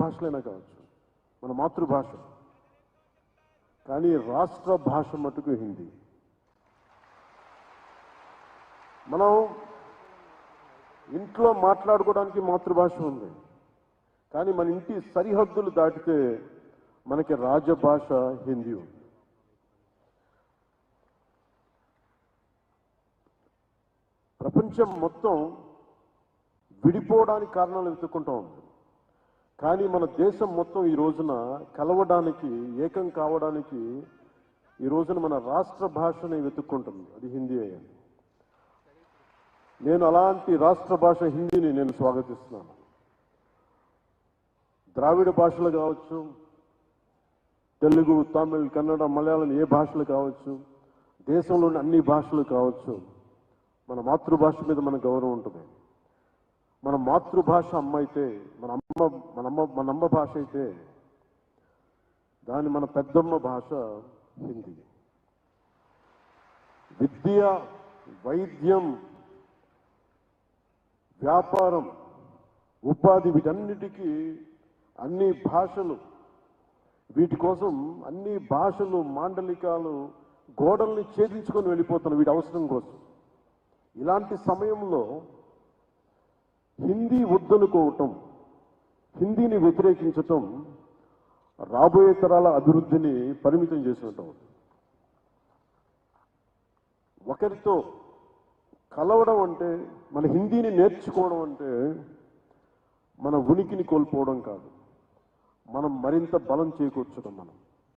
భాషలైనా కావచ్చు. మన మాతృభాష. కానీ రాష్ట్ర భాష మటుకు హిందీ. మనం ఇంట్లో మాట్లాడుకోవడానికి మాతృభాష ఉంది. కానీ మన ఇంటి సరిహద్దులు దాటితే మనకి రాజభాష హిందీ ఉంది. ప్రపంచం మొత్తం విడిపోవడానికి కారణాలు వెతుక్కుంటూ ఉంది. కానీ మన దేశం మొత్తం ఈ రోజున కలవడానికి ఏకం కావడానికి ఈ రోజున మన రాష్ట్ర భాషని వెతుక్కుంటుంది. అది హిందీ అయ్యింది నేను అలాంటి రాష్ట్ర భాష హిందీని నేను స్వాగతిస్తున్నాను. ద్రావిడ భాషలు కావచ్చు తెలుగు తమిళ్ కన్నడ మలయాళం ఏ భాషలు కావచ్చు దేశంలోని అన్ని భాషలు కావచ్చు మన మాతృభాష మీద మన గౌరవం ఉంటుంది. మన మాతృభాష అమ్మ అయితే మన అమ్మ మన అమ్మ మన అమ్మ భాష అయితే దాని మన పెద్దమ్మ భాష హిందీ. విద్య వైద్యం వ్యాపారం ఉపాధి వీటన్నిటికీ అన్ని భాషలు వీటి కోసం అన్ని భాషలు మాండలికాలు గోడల్ని ఛేదించుకొని వెళ్ళిపోతున్నాయి వీటి అవసరం కోసం. ఇలాంటి సమయంలో హిందీ వద్దనుకోవటం హిందీని వ్యతిరేకించటం రాబోయే తరాల అభివృద్ధిని పరిమితం చేసినట్టు ఒకరితో కలవడం అంటే మన హిందీని నేర్చుకోవడం అంటే మన ఉనికిని కోల్పోవడం కాదు. మనం మరింత బలం చేకూర్చడం మనం.